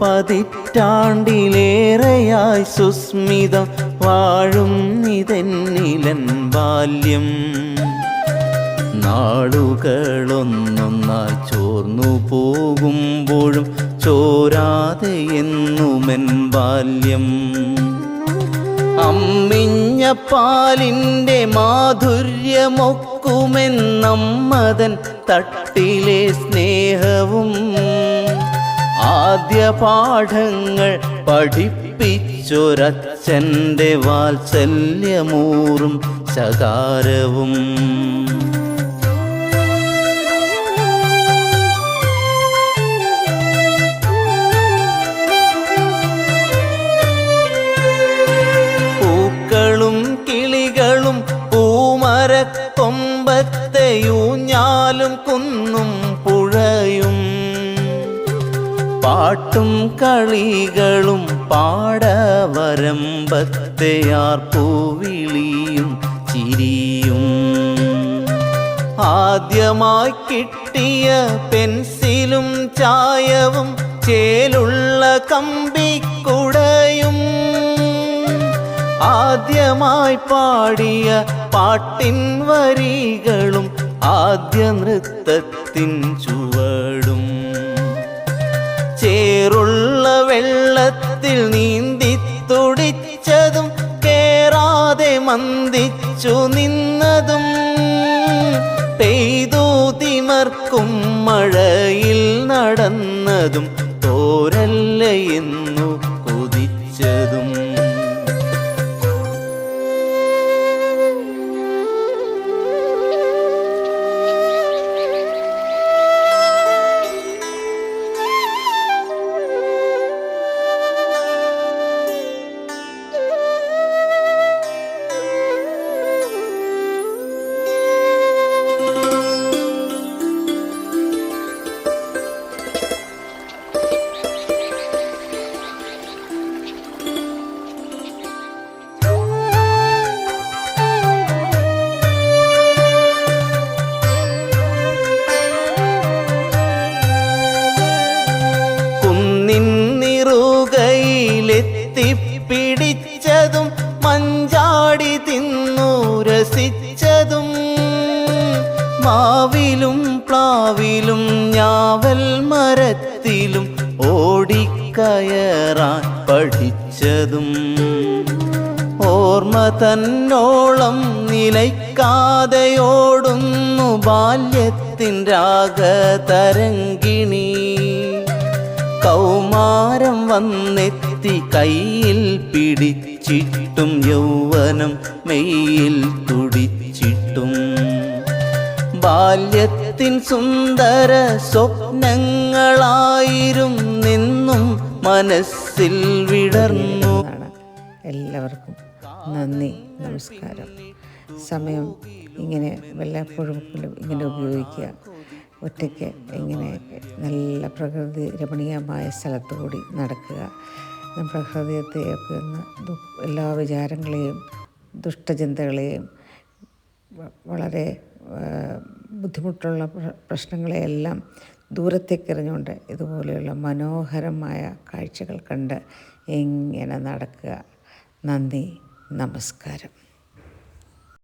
പതിറ്റാണ്ടിലേറെയായി സുസ്മിതം വാഴും ഇതെന്നിലൻ ബാല്യം. നാളുകളൊന്നൊന്നായി ചോർന്നു പോകുമ്പോഴും ചോരാതെ എന്നുമെൻ ബാല്യം. അമ്മിഞ്ഞ പാലിന്റെ മാധുര്യമൊക്കുമെന്നമ്മതൻ തട്ടിലെ സ്നേഹവും ആദ്യ പാഠങ്ങൾ പഠിപ്പിച്ചൊരച്ഛന്റെ വാത്സല്യമൂറും ശകാരവും പൂക്കളും കിളികളും പൂമരക്കൊമ്പത്തെയൂഞ്ഞാലും കുന്നും പുഴയും പാട്ടും കളികളും പാടവരമ്പത്തെയാർ പൂവിളിയും ചിരിയും. ആദ്യമായി കിട്ടിയ പെൻസിലും ചായവും ചേലുള്ള കമ്പിക്കുടയും. ആദ്യമായി പാടിയ പാട്ടിൻ വരികളും ആദ്യ നൃത്തത്തിൻ ചുവടും വെള്ളത്തിൽ നീന്തി തുടിച്ചതും കേറാതെ മന്ദിച്ചു നിന്നതും പെയ്തു തിമർക്കും മഴയിൽ നടന്നതും കുന്നിൻ നിറുകയിലെത്തിപ്പിടിച്ചതും മഞ്ചാടി തിന്നു രസിച്ചതും മാവിലും പ്ലാവിലും ഞാവൽ മരത്തിലും ഓടിക്കയറാൻ പഠിച്ചതും ഓർമ്മ തന്നോളം നിലയ്ക്കാതെയോടുന്നു ബാല്യത്തിൻ രാഗതരങ്കിണി കൗമാരം വന്നെത്തി കയ്യിൽ പിടിച്ചിട്ടും യൗവനം മെയ്യിൽ തുടിച്ചിട്ടും. ബാല്യത്തിൻ സുന്ദര സ്വപ്നങ്ങളായിരും നിന്നും മനസ്സിൽ വിടർന്നു. എല്ലാവർക്കും നന്ദി നമസ്കാരം. സമയം ഇങ്ങനെ വല്ലപ്പോഴും ഇങ്ങനെ ഉപയോഗിക്കുക. ഒറ്റയ്ക്ക് ഇങ്ങനെ നല്ല പ്രകൃതി രമണീയമായ സ്ഥലത്തു കൂടി നടക്കുക നമ്മുടെ ഒന്ന് എല്ലാ വിചാരങ്ങളെയും ദുഷ്ടചിന്തകളെയും വളരെ ബുദ്ധിമുട്ടുള്ള പ്ര- പ്രശ്നങ്ങളെയെല്ലാം ദൂരത്തേക്കെറിഞ്ഞുകൊണ്ട് ഇതുപോലെയുള്ള മനോഹരമായ കാഴ്ചകൾ കണ്ട് എങ്ങനെ നടക്കുക. നന്ദി നമസ്കാരം.